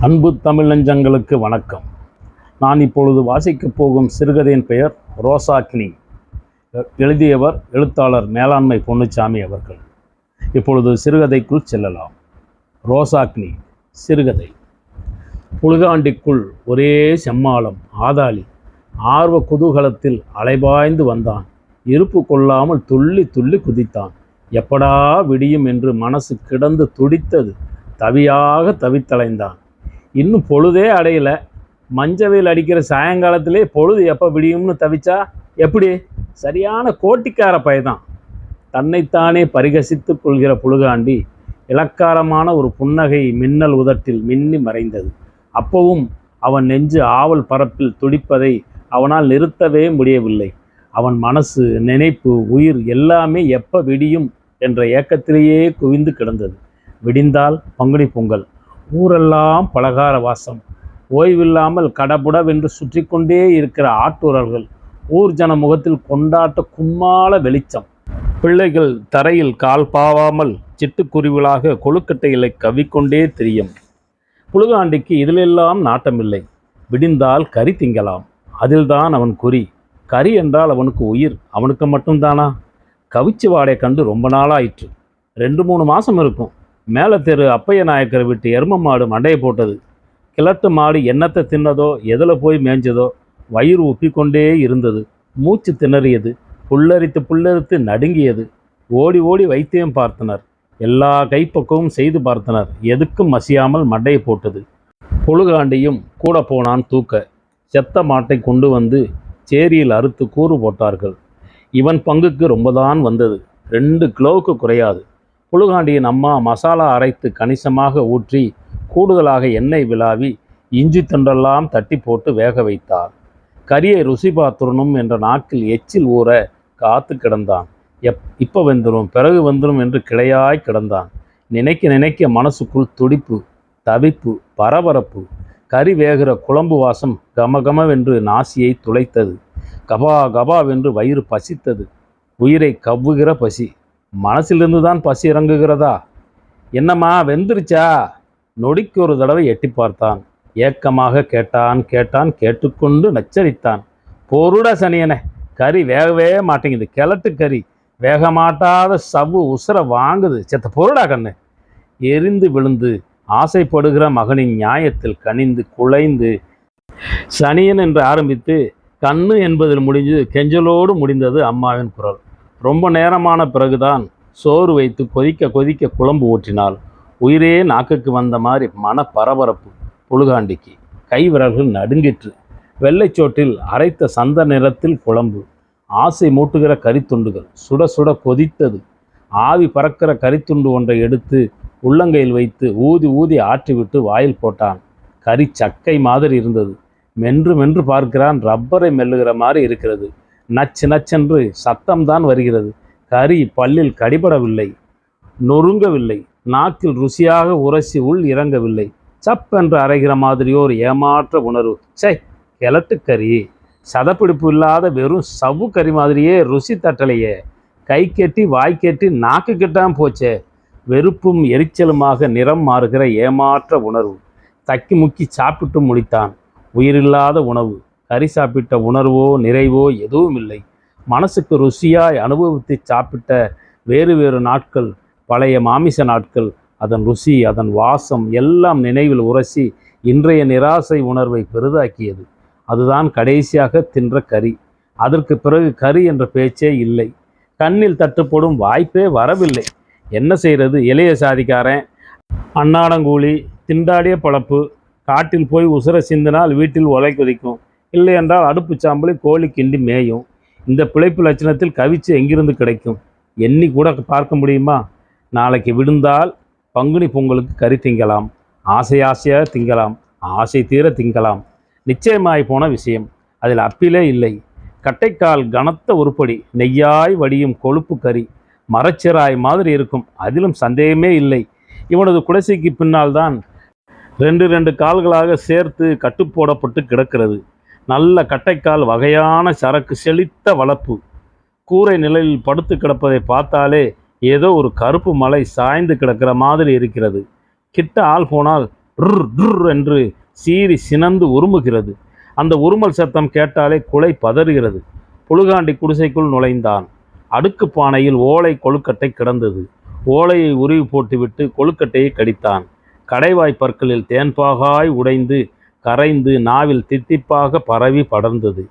அன்பு தமிழ் நெஞ்சங்களுக்கு வணக்கம். நான் இப்பொழுது வாசிக்கப் போகும் சிறுகதையின் பெயர் ரோசாக்னி எழுதியவர் எழுத்தாளர் மேலாண்மை பொன்னுச்சாமி அவர்கள். இப்பொழுது சிறுகதைக்குள் செல்லலாம். ரோசாக்னி சிறுகதை. புழுகாண்டிக்குள் ஒரே செம்மாளம் ஆதாளி. ஆர்வ குதூகலத்தில் அலைபாய்ந்து வந்தான். இருப்பு கொள்ளாமல் துள்ளி துள்ளி குதித்தான். எப்படா விடியும் என்று மனசு கிடந்து துடித்தது. தவியாக தவித்தலைந்தான். இன்னும் பொழுதே அடையல. மஞ்சவையில் அடிக்கிற சாயங்காலத்திலே பொழுது எப்போ விடியும்னு தவிச்சா? எப்படி? சரியான கோட்டிக்கார பயதான் தன்னைத்தானே பரிகசித்துக் கொள்கிற புழுகாண்டி இலக்காரமான ஒரு புன்னகை மின்னல் உதட்டில் மின்னி மறைந்தது. அப்பவும் அவன் நெஞ்சு ஆவல் பரப்பில் துடிப்பதை அவனால் நிறுத்தவே முடியவில்லை. அவன் மனசு நினைப்பு உயிர் எல்லாமே எப்போ விடியும் என்ற ஏக்கத்திலேயே குவிந்து கிடந்தது. விடிந்தால் பங்குனி பொங்கல். ஊரெல்லாம் பலகார வாசம். ஓய்வில்லாமல் கடபுடவென்று சுற்றி கொண்டே இருக்கிற ஆட்டூரர்கள் ஊர் ஜன முகத்தில் கொண்டாட்ட கும்மாள வெளிச்சம். பிள்ளைகள் தரையில் கால் பாவாமல் சிட்டுக்குருவிகளாக கொழுக்கட்டைகளை கவிக்கொண்டே திரியும். புழுகாண்டிக்கு இதிலெல்லாம் நாட்டமில்லை. விடிந்தால் கறி திங்கலாம். அதில்தான் அவன் குறி. கறி என்றால் அவனுக்கு உயிர் அவனுக்கு மட்டும்தானா? கவிச்சு வாடை கண்டு ரொம்ப நாளாயிற்று. ரெண்டு மூணு மாதம் இருக்கும். மேலே தெரு அப்பைய நாயக்கரை விட்டு எரும மாடு மண்டையை போட்டது. கிழட்டு மாடு என்னத்தை தின்னதோ எதில் போய் மேய்ஞ்சதோ வயிறு உப்பிக்கொண்டே இருந்தது. மூச்சு திணறியது. புல்லரித்து புல்லரித்து நடுங்கியது. ஓடி ஓடி வைத்தியம் பார்த்தனர். எல்லா கைப்பக்கமும் செய்து பார்த்தனர். எதுக்கும் மசியாமல் மண்டையை போட்டது. புழுகாண்டியும் கூட போனான் தூக்க. செத்த மாட்டை கொண்டு வந்து சேரியில் அறுத்து கூறு போட்டார்கள். இவன் பங்குக்கு ரொம்பதான் வந்தது. ரெண்டு கிலோவுக்கு குறையாது. புழுகாண்டியின் அம்மா மசாலா அரைத்து கணிசமாக ஊற்றி கூடுதலாக எண்ணெய் விழாவி இஞ்சி துண்டெல்லாம் தட்டி போட்டு வேக வைத்தார் கறியை ருசி பார்த்துடணும் என்ற நாக்கில் எச்சில் ஊற காத்து கிடந்தான். எப் இப்போ வெந்துடும் பிறகு வந்துடும் என்று கிளையாய் கிடந்தான். நினைக்க நினைக்க மனசுக்குள் துடிப்பு தவிப்பு பரபரப்பு கறி வேகிற குழம்பு வாசம் கமகமவென்று நாசியை துளைத்தது. கபா கபாவென்று வயிறு பசித்தது. உயிரை கவ்வுகிற பசி. மனசிலிருந்து தான் பசி இறங்குகிறதா? என்னம்மா வெந்துருச்சா? நொடிக்கு ஒரு தடவை எட்டி பார்த்தான். ஏக்கமாக கேட்டான் கேட்டான் கேட்டுக்கொண்டு நச்சரித்தான். பொருட சனியனே கறி வேகவே மாட்டேங்குது. கிழட்டு கறி வேக மாட்டாத சவ்வு உசுர வாங்குது. செத்த பொருடா கண்ணு. எரிந்து விழுந்து ஆசைப்படுகிற மகனின் நியாயத்தில் கனிந்து குலைந்து சனியன் என்று ஆரம்பித்து கண்ணு என்பதில் முடிஞ்சு கெஞ்சலோடு முடிந்தது அம்மாவின் குரல். ரொம்ப நேரமான பிறகுதான் சோறு வைத்து கொதிக்க கொதிக்க குழம்பு ஊற்றினாள். உயிரே நாக்குக்கு வந்த மாதிரி மன பரபரப்பு புழுகாண்டிக்கு. கை விரல்கள் நடுங்கிற்று. வெள்ளைச்சோட்டில் அரைத்த சந்த நிறத்தில் குழம்பு. ஆசை மூட்டுகிற கரித்துண்டுகள் சுட சுட கொதித்தது. ஆவி பறக்கிற கரித்துண்டு ஒன்றை எடுத்து உள்ளங்கையில் வைத்து ஊதி ஊதி ஆற்றிவிட்டு வாயில் போட்டான். கறி சக்கை மாதிரி இருந்தது. மென்று மென்று பார்க்கிறான். ரப்பரை மெல்லுகிற மாதிரி இருக்கிறது. நச்சு நச்சென்று சத்தம்தான் வருகிறது. கறி பல்லில் கடிபடவில்லை. நொறுங்கவில்லை. நாக்கில் ருசியாக உரசி உள் இறங்கவில்லை. சப்பென்று அரைகிற மாதிரியோர் ஒரு ஏமாற்ற உணர்வு. சை கிழட்டுக்கறி சதப்பிடிப்பு இல்லாத வெறும் சவ்வு கறி மாதிரியே ருசி தட்டலையே. கை கெட்டி வாய் கெட்டி நாக்கு கெட்டாம போச்சே. வெறுப்பும் எரிச்சலுமாக நிறம் மாறுகிற ஏமாற்ற உணர்வு. தக்கி முக்கி சாப்பிட்டு முடித்தான் உயிரில்லாத உணவு. கறி சாப்பிட்ட உணர்வோ நிறைவோ எதுவும் இல்லை மனசுக்கு ருசியாய் அனுபவித்து சாப்பிட்ட வேறு வேறு நாட்கள் பழைய மாமிச நாட்கள் அதன் ருசி அதன் வாசம் எல்லாம் நினைவில் உரசி இன்றைய நிராசை உணர்வை பெரிதாக்கியது. அதுதான் கடைசியாக தின்ற கறி. அதற்கு பிறகு கறி என்ற பேச்சே இல்லை. கண்ணில் தட்டுப்படும் வாய்ப்பே வரவில்லை. என்ன செய்கிறது இளைய சாதிக்காரன் அன்னாடங்கூலி திண்டாடிய பழப்பு காட்டில் போய் உசுர சிந்தினால் வீட்டில் ஒலை கொதிக்கும். இல்லை என்றால் அடுப்பு சாம்பலை கோழி கிண்டி மேயும். இந்த பிழைப்பு லட்சணத்தில் கவிச்சு எங்கிருந்து கிடைக்கும்? எண்ணி கூட பார்க்க முடியுமா? நாளைக்கு விடுந்தால் பங்குனி பொங்கலுக்கு கறி திங்கலாம். ஆசை ஆசையாக திங்கலாம். ஆசை தீர திங்கலாம். நிச்சயமாய் போன விஷயம். அதில் அப்பிலே இல்லை. கட்டைக்கால் கனத்த உருப்படி நெய்யாய் வடியும் கொழுப்பு கறி. மரச்சிராய் மாதிரி இருக்கும். அதிலும் சந்தேகமே இல்லை. இவனது குடிசைக்கு பின்னால் தான் ரெண்டு ரெண்டு கால்களாக சேர்த்து கட்டு போடப்பட்டு கிடக்கிறது. நல்ல கட்டைக்கால் வகையான சரக்கு செழித்த வளர்ப்பு கூரை நிழலில் படுத்து கிடப்பதை பார்த்தாலே ஏதோ ஒரு கருப்பு மலை சாய்ந்து கிடக்கிற மாதிரி இருக்கிறது. கிட்ட ஆள் போனால் டுர் டுர் என்று சீறி சினந்து உருமுகிறது. அந்த உருமல் சத்தம் கேட்டாலே குலை பதறுகிறது. புழுகாண்டி குடிசைக்குள் நுழைந்தான். அடுக்கு பானையில் ஓலை கொழுக்கட்டை கிடந்தது. ஓலையை உருவி போட்டுவிட்டு கொழுக்கட்டையை கடித்தான். கடைவாய் பற்களில் தேன்பாகாய் உடைந்து கரைந்து நாவில் தித்திப்பாக பரவி படர்ந்தது.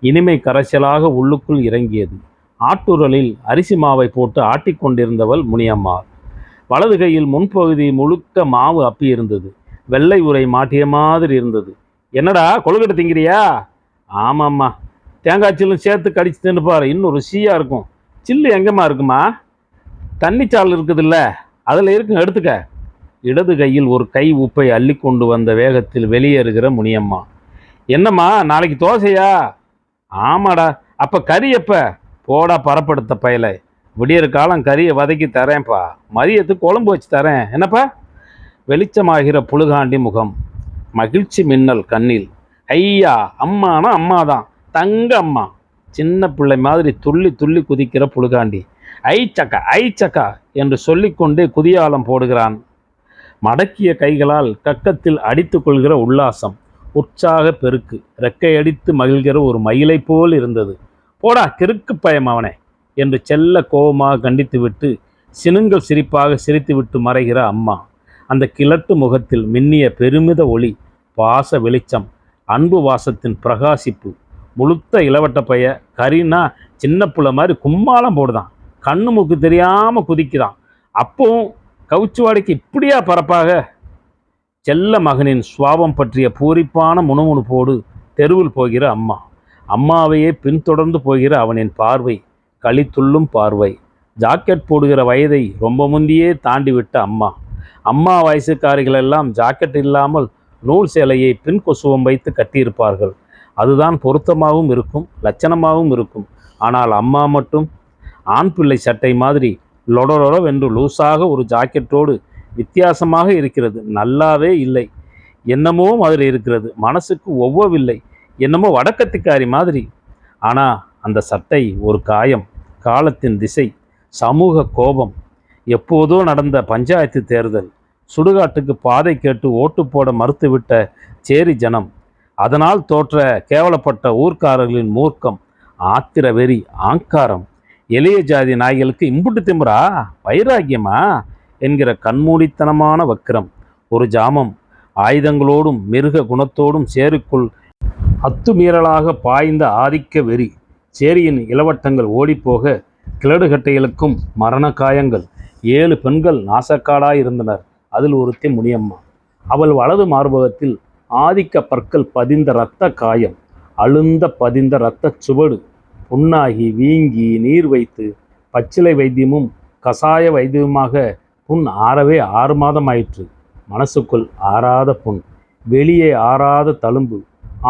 இனிமை கரைச்சலாக உள்ளுக்குள் இறங்கியது. ஆட்டுரலில் அரிசி மாவை போட்டு ஆட்டிக்கொண்டிருந்தவள் முனியம்மாள் வலது கையில் முன்பகுதி முழுக்க மாவு அப்பி இருந்தது. வெள்ளை உரை மாட்டிய மாதிரி இருந்தது. என்னடா கொழுக்கட்டை திங்கிறியா? ஆமாம்மா. தேங்காய்ச்சிலும் சேர்த்து கடிச்சு தின்னுப்பார். பாரு இன்னும் ருசியாக இருக்கும். சில்லு எங்கேம்மா இருக்குமா? தண்ணிச்சால் இருக்குதுல்ல அதில் இருக்கும் எடுத்துக்க. இடது கையில் ஒரு கை உப்பை அள்ளி கொண்டு வந்த வேகத்தில் வெளியேறுகிற முனியம்மா. என்னம்மா நாளைக்கு தோசையா? ஆமாடா அப்போ கறி எப்ப? போடா பரப்படுத்த பயல. விடியற காலம் கறியை வதக்கி தரேன்ப்பா. மதியத்துக்கு குழம்பு வச்சு தரேன். என்னப்பா? வெளிச்சமாகிற புழுகாண்டி முகம். மகிழ்ச்சி மின்னல் கண்ணில். ஐயா அம்மானா அம்மா தான் தங்க அம்மா. சின்ன பிள்ளை மாதிரி துள்ளி துள்ளி குதிக்கிற புழுகாண்டி. ஐ சக்கா ஐ சக்கா என்று சொல்லிக்கொண்டே குதியாலம் போடுகிறான். மடக்கிய கைகளால் கக்கத்தில் அடித்து கொள்கிற உல்லாசம் உற்சாக பெருக்கு ரெக்கையடித்து மகிழ்கிற ஒரு மயிலை போல் இருந்தது. போடா கிறுக்கு பயம் அவனே என்று செல்ல கோபமாக கண்டித்துவிட்டு சினுங்கள் சிரிப்பாக சிரித்துவிட்டு மறைகிற அம்மா. அந்த கிழட்டு முகத்தில் மின்னிய பெருமித ஒளி பாச வெளிச்சம் அன்பு வாசத்தின் பிரகாசிப்பு முழுத்த இளவட்ட பைய கரினா சின்ன புள்ள மாதிரி கும்மாளம் போடுதான். கண்ணு மூக்கு தெரியாமல் குதிக்குதான். அப்பவும் கவுச்சுவாடிக்கு இப்படியா பரப்பாக? செல்ல மகனின் சுவாபம் பற்றிய பூரிப்பான முணுமுணுப்போடு தெருவில் போகிற அம்மா. அம்மாவையே பின்தொடர்ந்து போகிற அவனின் பார்வை களித்துள்ளும் பார்வை. ஜாக்கெட் போடுகிற வயதை ரொம்ப முந்தியே தாண்டி விட்ட அம்மா. அம்மா வயசுக்காரிகளெல்லாம் ஜாக்கெட் இல்லாமல் நூல் சேலையை பின் கொசுவம் வைத்து கட்டியிருப்பார்கள். அதுதான் பொருத்தமாகவும் இருக்கும் லட்சணமாகவும் இருக்கும். ஆனால் அம்மா மட்டும் ஆண் பிள்ளை சட்டை மாதிரி லொடலொடவென்று லூஸாக ஒரு ஜாக்கெட்டோடு வித்தியாசமாக இருக்கிறது. நல்லாவே இல்லை. என்னமோ மாதிரி இருக்கிறது. மனசுக்கு ஒவ்வவில்லை. என்னமோ வடக்கத்துக்காரி மாதிரி. ஆனால் அந்த சட்டை ஒரு காயம் காலத்தின் திசை சமூக கோபம். எப்போதோ நடந்த பஞ்சாயத்து தேர்தல் சுடுகாட்டுக்கு பாதை கேட்டு ஓட்டு போட மறுத்துவிட்ட சேரி ஜனம் அதனால் தோற்ற கேவலப்பட்ட ஊர்க்காரர்களின் மூர்க்கம் ஆத்திர வெறி ஆங்காரம். எளிய ஜாதி நாய்களுக்கு இம்புட்டு திமுறா வைராக்கியமா? என்கிற கண்மூடித்தனமான வக்கிரம். ஒரு ஜாமம் ஆயுதங்களோடும் மிருக குணத்தோடும் சேருக்குள் அத்துமீறலாக பாய்ந்த ஆதிக்க வெறி. சேரியின் இளவட்டங்கள் ஓடிப்போக கிளடுகட்டைகளுக்கும் மரண காயங்கள். ஏழு பெண்கள் நாசக்காடாயிருந்தனர். அதில் ஒருத்தி முனியம்மா. அவள் வலது மார்பகத்தில் ஆதிக்க பற்கள் பதிந்த இரத்த காயம் அழுந்த பதிந்த இரத்த சுவடு புண்ணாகி வீங்கி நீர் வைத்து பச்சிலை வைத்தியமும் கசாய வைத்தியமாக புண் ஆறவே ஆறு மாதம் ஆயிற்று மனசுக்குள் ஆறாத புண் வெளியே ஆறாத தழும்பு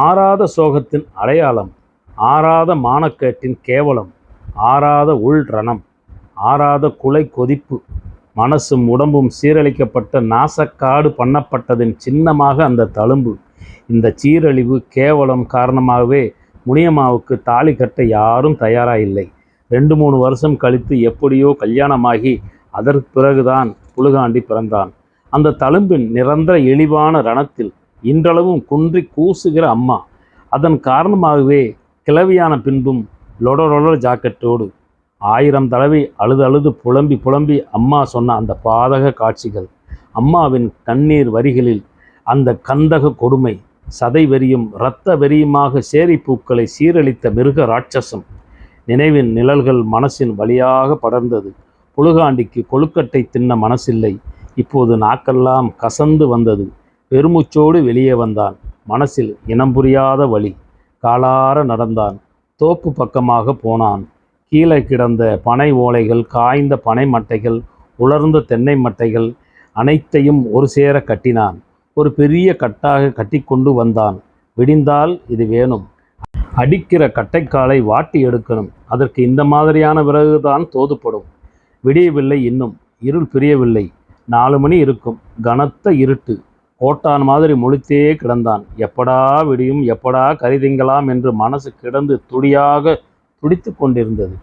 ஆறாத சோகத்தின் அடையாளம் ஆறாத மானக்கேட்டின் கேவலம் ஆறாத உள் ரணம் ஆறாத குலை கொதிப்பு மனசும் உடம்பும் சீரழிக்கப்பட்ட நாசக்காடு பண்ணப்பட்டதின் சின்னமாக அந்த தழும்பு. இந்த சீரழிவு கேவலம் காரணமாகவே முனியம்மாவுக்கு தாலி கட்ட யாரும் தயாராக இல்லை ரெண்டு மூணு வருஷம் கழித்து எப்படியோ கல்யாணமாகி அதற்கு பிறகுதான் புழுகாண்டி பிறந்தான். அந்த தழும்பின் நிரந்தர இழிவான ரணத்தில் இன்றளவும் குன்றி கூசுகிற அம்மா. அதன் காரணமாகவே கிளவியான பின்பும் லொடலொட ஜாக்கெட்டோடு ஆயிரம் தடவை அழுது அழுது புலம்பி புலம்பி அம்மா சொன்ன அந்த பாதக காட்சிகள் அம்மாவின் கண்ணீர் வரிகளில் அந்த கந்தக கொடுமை சதை வெறியும் இரத்த வெறியுமாக சேரி பூக்களை சீரழித்த மிருக ராட்சசம் நினைவின் நிழல்கள் மனசின் வழியாக படர்ந்தது. புழுகாண்டிக்கு கொழுக்கட்டை தின்ன மனசில்லை. இப்போது நாக்கெல்லாம் கசந்து வந்தது. பெருமுச்சோடு வெளியே வந்தான். மனசில் இனம் புரியாத வழி. காலார நடந்தான். தோப்பு பக்கமாக போனான். கீழே கிடந்த பனை ஓலைகள் காய்ந்த பனை மட்டைகள் உலர்ந்த தென்னை மட்டைகள் அனைத்தையும் ஒரு சேர கட்டினான். ஒரு பெரிய கட்டாக கட்டிக்கொண்டு வந்தான். விடிந்தால் இது வேணும். அடிக்கிற கட்டைக்காலை வாட்டி எடுக்கணும். அதற்கு இந்த மாதிரியான விறகுதான் தோதுப்படும். விடியவில்லை இன்னும். இருள் பிரியவில்லை. நாலு மணி இருக்கும். கனத்த இருட்டு. கோட்டான் மாதிரி முழித்தே கிடந்தான். எப்படா விடியும் எப்படா கருதிங்களாம் என்று மனசு கிடந்து துடியாக துடித்து கொண்டிருந்தது.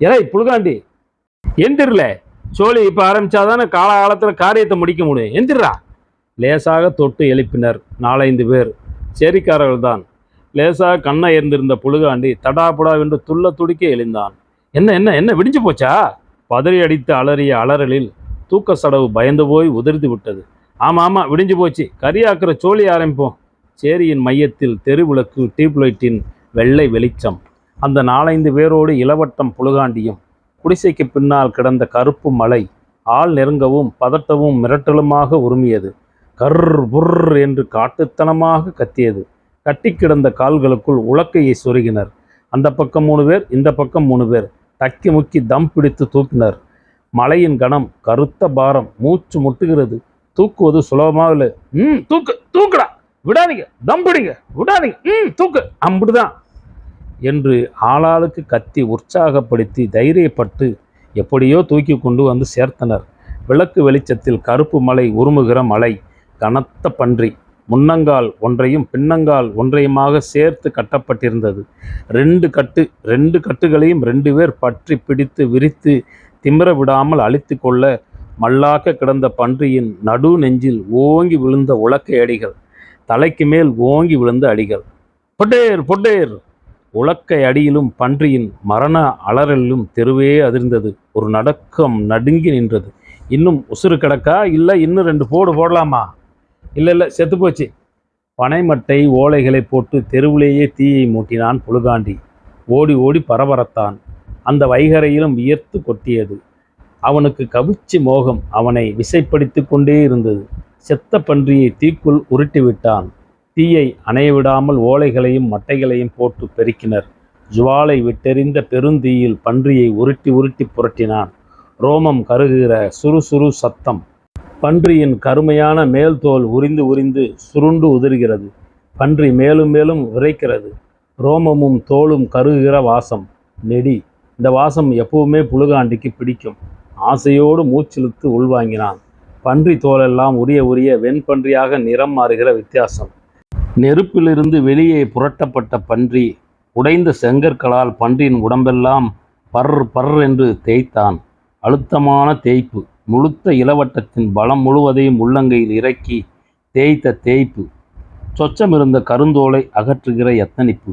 ஏய் புழுகாண்டி? எந்திரல. சோழி இப்போ ஆரம்பிச்சாதானே காலகாலத்தில் காரியத்தை முடிக்க முடியும். எந்திரா லேசாக தொட்டு எழுப்பினர் நாலைந்து பேர். சேரிக்காரர்கள் தான். லேசாக கண்ணை எரிந்திருந்த புழுகாண்டி தடாபுடாவென்று துள்ள துடிக்க எழுந்தான். என்ன என்ன என்ன விடிஞ்சு போச்சா? பதறி அடித்து அலறிய அலறலில் தூக்க சடவு பயந்து போய் உதிர்ந்து விட்டது. ஆமாம் ஆமாம் விடிஞ்சு போச்சு. கரியாக்குற சோழி ஆரம்பிப்போம். சேரியின் மையத்தில் தெருவிளக்கு டியூப்லைட்டின் வெள்ளை வெளிச்சம். அந்த நாலைந்து பேரோடு இளவட்டம் புழுகாண்டியும் குடிசைக்கு பின்னால் கிடந்த கருப்பு மலை ஆள் நெருங்கவும் பதட்டவும் மிரட்டலுமாக உருமியது. கர் புர் என்று காட்டுத்தனமாக கத்தியது. கட்டி கிடந்த கால்களுக்குள் உலக்கையை சொருகினர். அந்த பக்கம் மூணு பேர் இந்த பக்கம் மூணு பேர். தக்கி முக்கி தம் பிடித்து தூக்கினர். மலையின் கணம் கருத்த பாரம் மூச்சு முட்டுகிறது. தூக்குவது சுலபமாக இல்லை. ம் தூக்கு தூக்குடா. விடாதீங்க. தம் பிடிங்க. விடாதீங்க. ம் தூக்கு. அம்பிடுதான். என்று ஆளாளுக்கு கத்தி உற்சாகப்படுத்தி தைரியப்பட்டு எப்படியோ தூக்கி கொண்டு வந்து சேர்த்தனர். விளக்கு வெளிச்சத்தில் கருப்பு மலை உருமுகிற மலை கனத்த பன்றி முன்னங்கால் ஒன்றையும் பின்னங்கால் ஒன்றையுமாக சேர்த்து கட்டப்பட்டிருந்தது. ரெண்டு கட்டு ரெண்டு கட்டுகளையும் ரெண்டு பேர் பற்றி பிடித்து விரித்து திமிர விடாமல் அழித்து கொள்ள மல்லாக்க கிடந்த பன்றியின் நடு நெஞ்சில் ஓங்கி விழுந்த உலக்கை அடிகள் தலைக்கு மேல் ஓங்கி விழுந்த அடிகள். பொட்டேர் பொட்டேர்! உலக்கை அடியிலும் பன்றியின் மரண அலறலிலும் தெருவே அதிர்ந்தது. ஒரு நடுக்கம் நடுங்கி நின்றது. இன்னும் உசுறு கிடக்கா? இல்லை இன்னும் ரெண்டு போடு போடலாமா? இல்லை இல்லை செத்து போச்சு. பனைமட்டை ஓலைகளை போட்டு தெருவிலேயே தீயை மூட்டினான் புழுகாண்டி. ஓடி ஓடி பரபரத்தான். அந்த வைகரையிலும் வியர்த்து கொட்டியது. அவனுக்கு கவிச்சி மோகம் அவனை விசைப்படுத்தி கொண்டே இருந்தது. செத்த பன்றியை தீக்குள் உருட்டி விட்டான். தீயை அணையவிடாமல் ஓலைகளையும் மட்டைகளையும் போட்டு பெருக்கினர். ஜுவாலை விட்டெறிந்த பெருந்தீயில் பன்றியை உருட்டி உருட்டி புரட்டினான். ரோமம் கருகுகிற சுறுசுறு சத்தம். பன்றியின் கருமையான மேல் தோல் உரிந்து உரிந்து சுருண்டு உதிர்கிறது. பன்றி மேலும் மேலும் விரைக்கிறது. ரோமமும் தோலும் கருகுகிற வாசம். நெடி இந்த வாசம் எப்பவுமே புழுகாண்டிக்கு பிடிக்கும். ஆசையோடு மூச்சிழுத்து உள்வாங்கினான். பன்றி தோலெல்லாம் உரிய உரிய வெண்பன்றியாக நிறம் மாறுகிற வித்தியாசம். நெருப்பிலிருந்து வெளியே புரட்டப்பட்ட பன்றி உடைந்த செங்கற்களால் பன்றியின் உடம்பெல்லாம் பர் பர் என்று தேய்த்தான். அழுத்தமான தேய்ப்பு முழுத்த இளவட்டத்தின் பலம் முழுவதையும் உள்ளங்கையில் இறக்கி தேய்த்த தேய்ப்பு. சொச்சமிருந்த கருந்தோலை அகற்றுகிற எத்தனிப்பு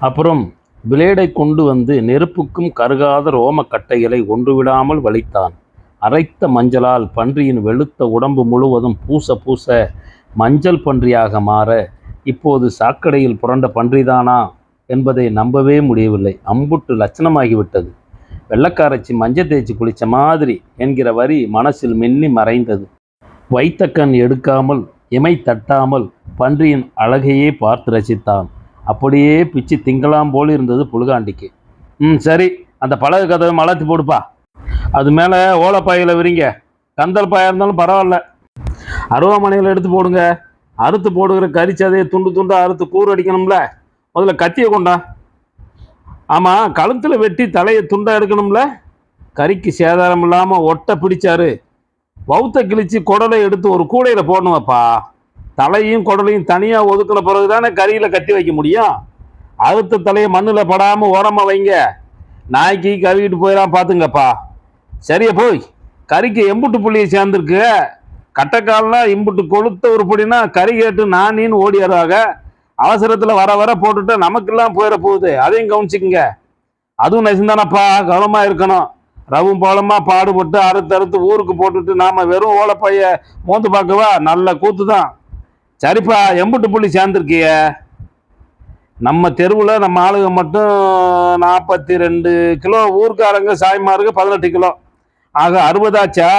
அப்புறம் பிளேடை கொண்டு வந்து நெருப்புக்கும் கருகாத ரோம கட்டைகளை ஒன்றுவிடாமல் வலித்தான். அரைத்த மஞ்சளால் பன்றியின் வெளுத்த உடம்பு முழுவதும் பூச பூச மஞ்சள் பன்றியாக மாற இப்போது சாக்கடையில் புரண்ட பன்றிதானா என்பதை நம்பவே முடியவில்லை. அம்புட்டு லட்சணமாகிவிட்டது. வெள்ளக்காரச்சி மஞ்சள் தேய்ச்சி குளிச்ச மாதிரி என்கிற வரி மனசில் மின்னி மறைந்தது. வைத்த கண் எடுக்காமல் இமை தட்டாமல் பன்றியின் அழகையே பார்த்து ரசித்தான். அப்படியே பிச்சு திங்கலாம் போல் இருந்தது புழுகாண்டிக்கு. ம் சரி அந்த பழகு கதவை மலர்த்து போடுப்பா. அது மேலே ஓலைப்பாயில் விரிங்க. கந்தல் பாயாக இருந்தாலும் பரவாயில்ல. அருவாமனையில் எடுத்து போடுங்க. அறுத்து போடுகிற கறிச்சதையை துண்டு துண்டாக அறுத்து கூறு அடிக்கணும்ல? முதல்ல கத்தியை கொண்டா. ஆமாம் கழுத்தில் வெட்டி தலையை துண்டாக எடுக்கணும்ல? கறிக்கு சேதாரம் இல்லாமல் ஒட்டை பிடிச்சாரு. வவுத்த கிழிச்சு குடலை எடுத்து ஒரு கூடையில் போடணுமாப்பா. தலையும் குடலையும் தனியாக ஒதுக்கின பிறகு தானே கறியில் கட்டி வைக்க முடியும்? அறுத்த தலையை மண்ணில் படாமல் ஓரமாக வைங்க. நாய்க்கு கழுவிட்டு போயிடலாம் பார்த்துங்கப்பா சரியா போய். கறிக்கு எம்புட்டு புள்ளியை சேர்ந்துருக்கு. கட்டைக்காலில் இம்புட்டு கொளுத்த உருப்படினா கறி கேட்டு நானின்னு ஓடிடுறாங்க அவசரத்தில் வர வர போட்டுட்டு நமக்கெல்லாம் போயிட போகுது. அதையும் கவனிச்சிக்கங்க. அதுவும் நெசந்தானப்பா கவனமாக இருக்கணும். ரவும் போலமா பாடுபட்டு அறுத்து அறுத்து ஊருக்கு போட்டுட்டு நாம வெறும் ஓலைப்பைய மோந்து பார்க்கவா? நல்ல கூத்து தான் சரிப்பா எம்புட்டு புள்ளி சேர்ந்துருக்கிய. நம்ம தெருவில் நம்ம ஆளுங்க மட்டும் நாற்பத்தி ரெண்டு கிலோ ஊர்க்காரங்க சாய்மாருக்கு பதினெட்டு கிலோ. ஆக அறுபதாச்சா?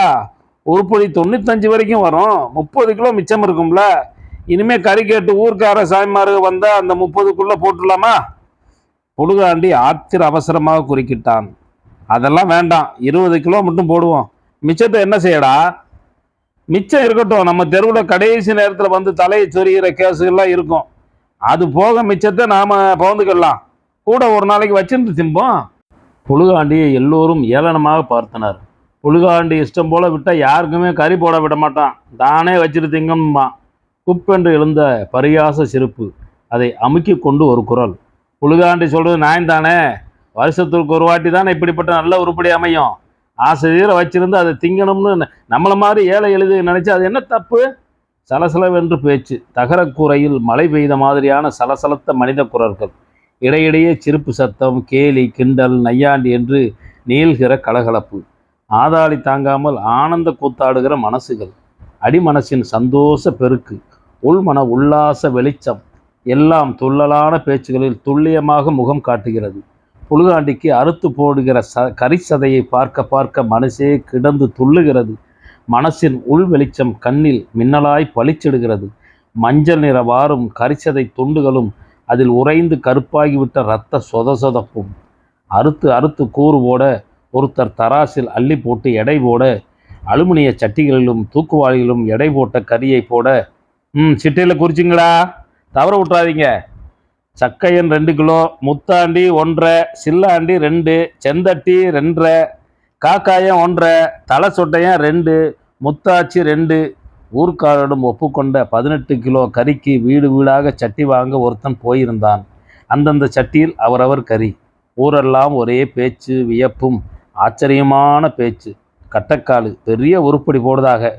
உருப்படி தொண்ணூத்தஞ்சு வரைக்கும் வரும். முப்பது கிலோ மிச்சம் இருக்கும்ல. இனிமே கறி கேட்டு ஊர்க்கார சாய்மாருக்கு வந்தால் அந்த முப்பதுக்குள்ளே போட்டுடலாமா? புழுகாண்டி ஆத்திர அவசரமாக குறுக்கிட்டான். அதெல்லாம் வேண்டாம். இருபது கிலோ மட்டும் போடுவோம். மிச்சத்தை என்ன செய்யடா? மிச்சம் இருக்கட்டும். நம்ம தெருவில் கடைசி நேரத்தில் வந்து தலையை சொரிகிற கேஸுகள்லாம் இருக்கும். அது போக மிச்சத்தை நாம் பகிர்ந்துக்கலாம். கூட ஒரு நாளைக்கு வச்சிருந்து திம்போம். புழுகாண்டியை எல்லோரும் ஏளனமாக பார்த்தனர். புழுகாண்டி இஷ்டம் போல விட்டால் யாருக்குமே கறி போட விட மாட்டான். தானே வச்சிட்டு குப்பென்று எழுந்த பரியாச சிரிப்பு அதை அமுக்கி கொண்டு ஒரு குரல். புழுகாண்டி சொல்கிறது நான் தானே வருஷத்துக்கு ஒரு வாட்டி தானே இப்படிப்பட்ட நல்ல உருப்படி அமையும். ஆசிரியரை வச்சிருந்து அதை திங்கணும்னு நம்மளை மாதிரி ஏழை எழுதி நினச்சா அது என்ன தப்பு? சலசலவென்று பேச்சு. தகரக்கூரையில் மழை பெய்த மாதிரியான சலசலத்த மனித குரல்கள். இடையிடையே சிரிப்பு சத்தம் கேலி கிண்டல் நையாண்டி என்று நீள்கிற கலகலப்பு. ஆதாளி தாங்காமல் ஆனந்த கூத்தாடுகிற மனசுகள். அடிமனசின் சந்தோஷ பெருக்கு உள்மன உல்லாச வெளிச்சம் எல்லாம் துள்ளலான பேச்சுகளில் துல்லியமாக முகம் காட்டுகிறது. புழுகாண்டிக்கு அறுத்து போடுகிற ச கரிசதையை பார்க்க பார்க்க மனசே கிடந்து துள்ளுகிறது. மனசின் உள் வெளிச்சம் கண்ணில் மின்னலாய் பளிச்சிடுகிறது. மஞ்சள் நிற வாரும் கரிசதை துண்டுகளும் அதில் உறைந்து கருப்பாகிவிட்ட இரத்த சொத சொதப்பும் அறுத்து அறுத்து கூறு போட ஒருத்தர் தராசில் அள்ளி போட்டு எடை போட அலுமினிய சட்டிகளிலும் தூக்குவாளிகளிலும் எடை போட்ட கரியை போட ம் சிட்டையில் குறிச்சிங்களா தவற விட்றாதீங்க சக்கையன் ரெண்டு கிலோ முத்தாண்டி ஒன்றரை சில்லாண்டி ரெண்டு செந்தட்டி ரெண்டரை காக்காயம் ஒன்றரை தலை சொட்டையன் ரெண்டு முத்தாச்சி ரெண்டு. ஊர்க்காரரிடம் ஒப்புக்கொண்ட பதினெட்டு கிலோ கறிக்கு வீடு வீடாக சட்டி வாங்க ஒருத்தன் போயிருந்தான். அந்தந்த சட்டியில் அவரவர் கறி. ஊரெல்லாம் ஒரே பேச்சு வியப்பும் ஆச்சரியமான பேச்சு. கட்டக்காலு பெரிய உருப்படி போடுதாக.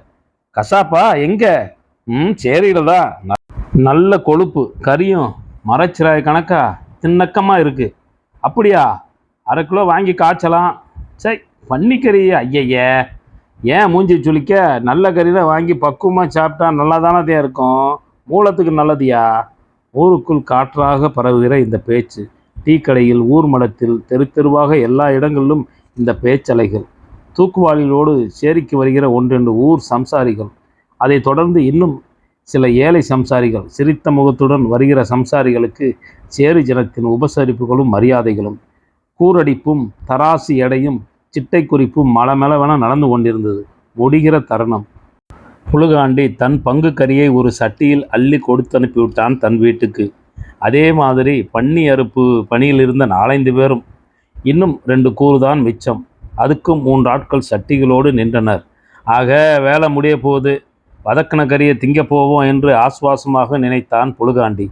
கசாப்பா எங்க? ம் சேரியில தான். ந- நல்ல கொழுப்பு கறியும் மரச்சிராய் கணக்கா? தின்னக்கமாக இருக்கு. அப்படியா? அரை கிலோ வாங்கி காய்ச்சலாம். சை பன்னிக்கறி ஐயையே. ஏன் மூஞ்சி சுளிக்க? நல்ல கறியில் வாங்கி பக்குவமாக சாப்பிட்டா நல்லா தானே இருக்கும். மூலத்துக்கு நல்லதியா? ஊருக்குள் காற்றாக பரவுகிற இந்த பேச்சு டீ கடையில் ஊர் மடத்தில் தெரு தெருவாக எல்லா இடங்களிலும் இந்த பேச்சலைகள். தூக்குவாளிகளோடு சேரிக்கு வருகிற ஒன்றெண்டு ஊர் சம்சாரிகள். அதைத் தொடர்ந்து இன்னும் சில ஏழை சம்சாரிகள் சிரித்த முகத்துடன் வருகிற சம்சாரிகளுக்கு சேரி ஜனத்தின் உபசரிப்புகளும் மரியாதைகளும். கூரடிப்பும் தராசு எடையும் சிட்டை குறிப்பும் மலமளவென நடந்து கொண்டிருந்தது. முடிகிற தருணம். புழுகாண்டி தன் பங்கு கறியை ஒரு சட்டியில் அள்ளி கொடுத்து அனுப்பிவிட்டான் தன் வீட்டுக்கு. அதே மாதிரி பன்னி அறுப்பு பணியில் இருந்த நாலைந்து பேரும் இன்னும் ரெண்டு கூறுதான் மிச்சம். அதுக்கும் மூன்று ஆட்கள் சட்டிகளோடு நின்றனர். ஆக வேலை முடிய போது வதக்கண கரியை திங்க போவோம் என்று ஆஸ்வாசமாக நினைத்தான் புழுகாண்டி.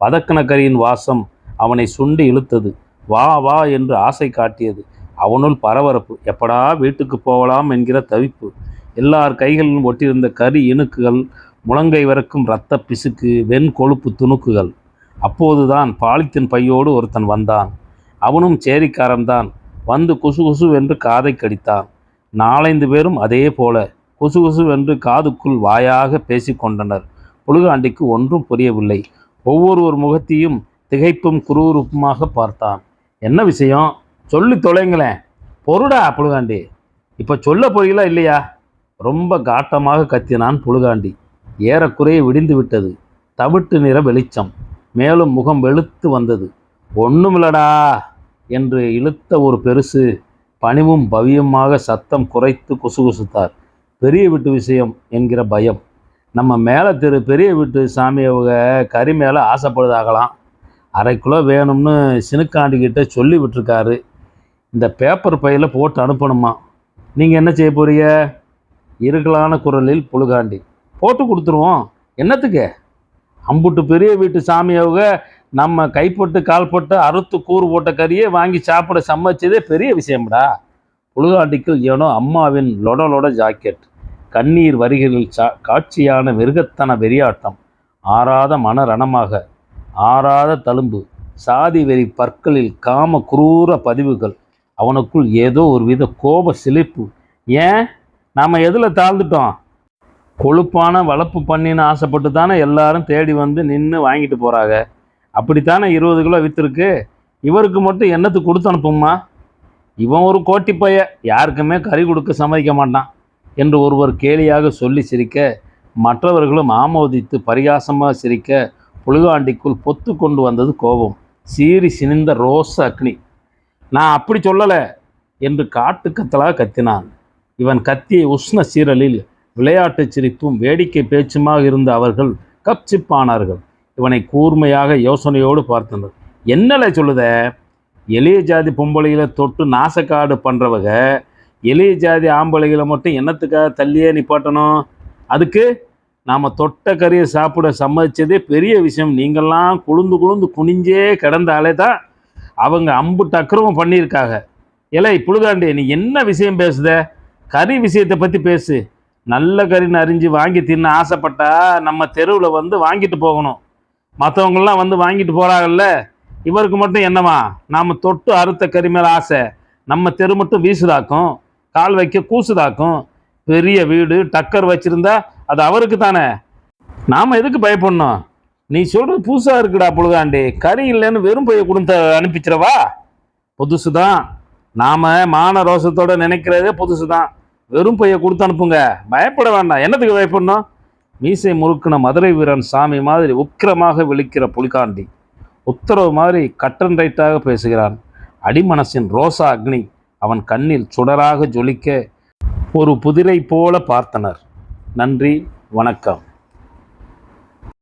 வதக்கண கரியின் வாசம் அவனை சுண்டி இழுத்தது. வா வா என்று ஆசை காட்டியது. அவனுள் பரபரப்பு. எப்படா வீட்டுக்கு போகலாம் என்கிற தவிப்பு. எல்லார் கைகளிலும் ஒட்டியிருந்த கறி இணுக்குகள் முழங்கை வரைக்கும் இரத்த பிசுக்கு வெண் கொழுப்பு துணுக்குகள். அப்போதுதான் பாலித்தின் பையோடு ஒருத்தன் வந்தான். அவனும் சேரிக்காரன்தான். வந்து குசு குசு என்று காதை கடித்தான். நாலைந்து பேரும் அதே போல குசு குசு என்று காதுக்குள் வாயாக பேசிக்கொண்டனர் புழுகாண்டிக்கு ஒன்றும் புரியவில்லை. ஒவ்வொருவர் முகத்தையும் திகைப்பும் குரூருப்புமாக பார்த்தான். என்ன விஷயம்? சொல்லி தொலைங்களேன். பொருடா புழுகாண்டி. இப்போ சொல்ல போறீங்களா இல்லையா? ரொம்ப காட்டமாக கத்தினான் புழுகாண்டி. ஏறக்குறைய விடிந்து விட்டது தவிட்டு நிற வெளிச்சம். மேலும் முகம் வெளுத்து வந்தது. ஒண்ணுமில்லடா என்று இழுத்த ஒரு பெருசு பணிவும் பவியமாக சத்தம் குறைத்து குசுகுசுத்தார். பெரிய வீட்டு விஷயம் என்கிற பயம். நம்ம மேலே தெரு பெரிய வீட்டு சாமி அவங்க கறி மேலே ஆசைப்படுதாகலாம். அரை கிலோ வேணும்னு சினுக்காண்டிக்கிட்ட சொல்லி விட்டுருக்காரு. இந்த பேப்பர் பையில் போட்டு அனுப்பணுமா? நீங்கள் என்ன செய்ய போறீங்க? இருக்கலான குரலில் புழுகாண்டி. போட்டு கொடுத்துருவோம். என்னத்துக்கு? அம்புட்டு பெரிய வீட்டு சாமியவங்க நம்ம கைப்பட்டு கால்பட்டு அறுத்து கூறு போட்ட கறியே வாங்கி சாப்பிட சம்மதிச்சதே பெரிய விஷயம்டா. புழுகாண்டிக்கு ஏனோ அம்மாவின் லொட லொட ஜாக்கெட். கண்ணீர் வரிகளில் சா காட்சியான மிருகத்தன வெறியாட்டம். ஆறாத மன ரணமாக ஆறாத தழும்பு சாதி வெறி பற்களில் காம குரூர பதிவுகள். அவனுக்குள் ஏதோ ஒரு வித கோப சிலிப்பு ஏன்? நாம் எதில் தாழ்ந்துட்டோம்? கொழுப்பான வளர்ப்பு பண்ணின்னு ஆசைப்பட்டு தானே எல்லாரும் தேடி வந்து நின்று வாங்கிட்டு போகிறாங்க அப்படித்தானே இருபது கிலோ விற்றுருக்கு இவருக்கு மட்டும் என்னத்துக்கு கொடுத்து அனுப்புமா இவன் ஒரு கோட்டி பைய யாருக்குமே கறி கொடுக்க சம்மதிக்க மாட்டான் என்று ஒருவர் கேலியாக சொல்லி சிரிக்க மற்றவர்களும் ஆமோதித்து பரிகாசமாக சிரிக்க புழுகாண்டிக்குள் பொத்து கொண்டு வந்தது கோபம். சீறி சினிந்த ரோச அக்னி. நான் அப்படி சொல்லலை என்று காட்டு கத்தலாக கத்தினான். இவன் கத்திய உஷ்ண சீரலில் விளையாட்டு சிரிப்பும் வேடிக்கை பேச்சுமாக இருந்த அவர்கள் கப் சிப்பானார்கள் இவனை கூர்மையாக யோசனையோடு பார்த்தனர். என்னலை சொல்லுத? எளிய ஜாதி பொம்பளைகளை தொட்டு நாசக்காடு பண்ணுறவங்க எளிய ஜாதி ஆம்பளைகளை மட்டும் என்னத்துக்காக தள்ளியே நிப்பாட்டணும்? அதுக்கு நாம் தொட்ட கறியை சாப்பிட சம்மதித்ததே பெரிய விஷயம். நீங்கள்லாம் குளுந்து குளுந்து குனிஞ்சே கிடந்தாலே தான் அவங்க அம்புட்டு அக்கிரமம் பண்ணியிருக்காங்க இலை புழுகாண்டி நீ என்ன விஷயம் பேசுத? கறி விஷயத்தை பற்றி பேசு. நல்ல கறின்னு அறிஞ்சு வாங்கி தின்னு ஆசைப்பட்டா நம்ம தெருவில் வந்து வாங்கிட்டு போகணும். மற்றவங்களாம் வந்து வாங்கிட்டு போகிறாங்கல்ல இவருக்கு மட்டும் என்னவா நாம் தொட்டு அறுத்த கறி மேலே ஆசை. நம்ம தெரு மட்டும் வீசுதாக்கும் கால் வைக்க கூசுதாக்கும். பெரிய வீடு டக்கர் வச்சுருந்தா அது அவருக்கு தானே? நாம் எதுக்கு பயப்படணும்? நீ சொல்கிறது புதுசாக இருக்குடா புழுகாண்டி. கறி இல்லைன்னு வெறும் பைய கொடுத்த அனுப்பிச்சிடவா? புதுசு தான் நாம் மான ரோசத்தோடு நினைக்கிறதே புதுசு தான் வெறும் பைய கொடுத்து அனுப்புங்க. பயப்பட வேண்டாம். என்னத்துக்கு பயப்படணும்? மீசை முறுக்குன மதுரை வீரன் சாமி மாதிரி உக்கிரமாக விழிக்கிற புலிகாண்டி. உத்தரவு மாதிரி கட்டன் ரைட்டாக பேசுகிறான். அடிமனசின் ரோசா அக்னி அவன் கண்ணில் சுடராக ஜொலிக்க ஒரு புதிரை போல பார்த்தனர். நன்றி வணக்கம்.